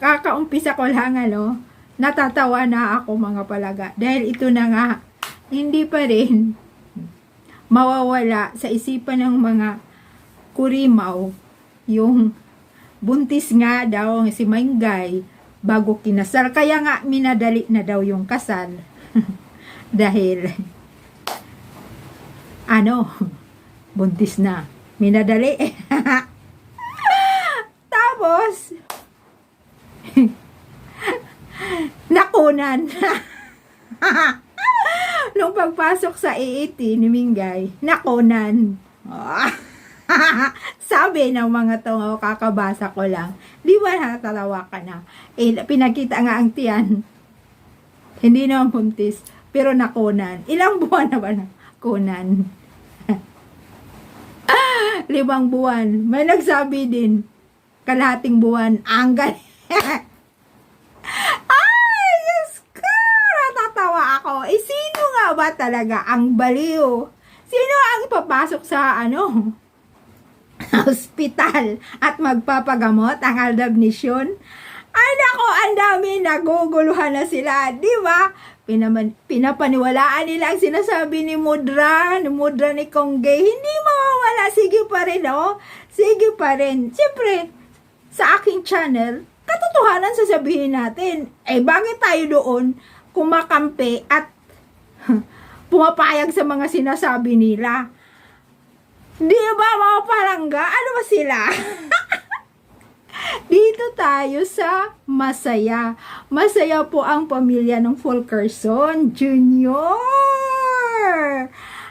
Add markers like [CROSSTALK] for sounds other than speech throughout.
Kakaumpisa ko lang ano, natatawa na ako mga palaga. Dahil ito na nga, hindi pa rin mawawala sa isipan ng mga kurimaw yung buntis nga daw si Maingay bago kinasal. Kaya nga minadali na daw yung kasal. [LAUGHS] Dahil ano, buntis na. Minadali. [LAUGHS] Tapos, nakunan. [LAUGHS] Nung pagpasok sa EAT ni Mingay, nakunan. [LAUGHS] Sabi ng mga to, kakabasa ko lang, di ba natalawa ka na? Eh, pinakita nga ang tiyan. Hindi naman buntis, pero nakunan. Ilang [LAUGHS] buwan na ba na kunan? Limang buwan. May nagsabi din, kalahating buwan, ang galing. Ay, Diyos ko! Natatawa ako. Eh, nga ba talaga ang baliw? Sino ang ipapasok sa, ano, [LAUGHS] hospital at magpapagamot ang aldabnisyon? Ay, nako, ang dami naguguluhan na sila, di ba? Pinaman, pinapaniwalaan nila ang sinasabi ni Mudra, ni Mudra ni Kongge. Hindi mawawala, sige pa rin, oh. Sige pa rin. Siyempre, sa aking channel, katotohanan sasabihin natin. Eh, bakit tayo doon kumakampi at [LAUGHS] pumapayag sa mga sinasabi nila? Di ba mga palangga? Ano ba sila? [LAUGHS] Dito tayo sa Masaya. Masaya po ang pamilya ng Fulkerson Jr.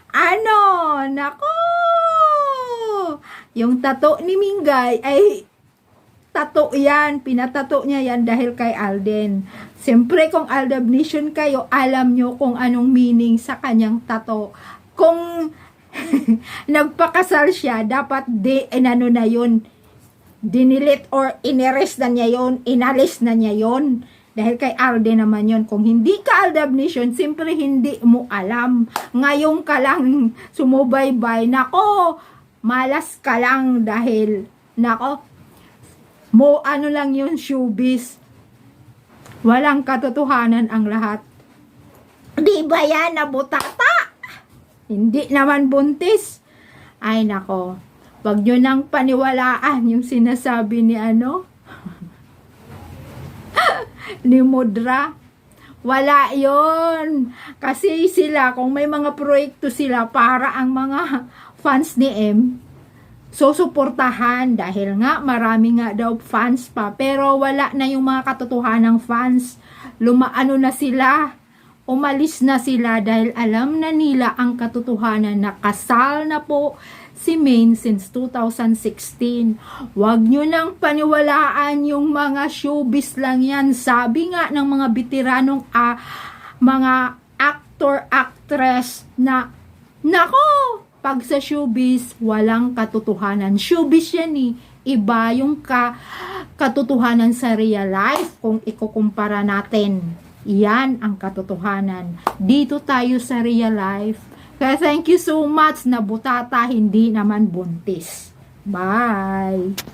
Ano? Nako! Yung tato ni Mingay ay tato yan. Pinatato niya yan dahil kay Alden. Siyempre, kung Aldabnation kayo, alam nyo kung anong meaning sa kanyang tato. Kung [LAUGHS] nagpakasal siya, dapat di, inano na yun, dinilit or ineres na niya yon inalis na niya yon dahil kay Alden naman yon kung hindi ka Aldabnation, siyempre hindi mo alam. Ngayon ka lang sumubaybay. Nako, malas ka lang dahil, nako, mo ano lang yun, showbiz. Walang katotohanan ang lahat. Di ba yan nabutata? Hindi naman buntis. Ay nako, wag nyo nang paniwalaan yung sinasabi ni ano, [LAUGHS] ni Mudra. Wala yon Kasi sila, kung may mga proyekto sila para ang mga fans ni M, susuportahan dahil nga marami nga daw fans pa pero wala na yung mga katotohanang fans lumaano na sila umalis na sila dahil alam na nila ang katotohanan na kasal na po si Maine since 2016. Huwag nyo nang paniwalaan yung mga showbiz lang yan. Sabi nga ng mga bitiranong ah, mga actor, actress na, nako, pag sa showbiz, walang katotohanan. Showbiz yan eh. Iba yung ka, katotohanan sa real life kung ikukumpara natin. Yan ang katotohanan. Dito tayo sa real life. Kaya thank you so much na butata, hindi naman buntis. Bye!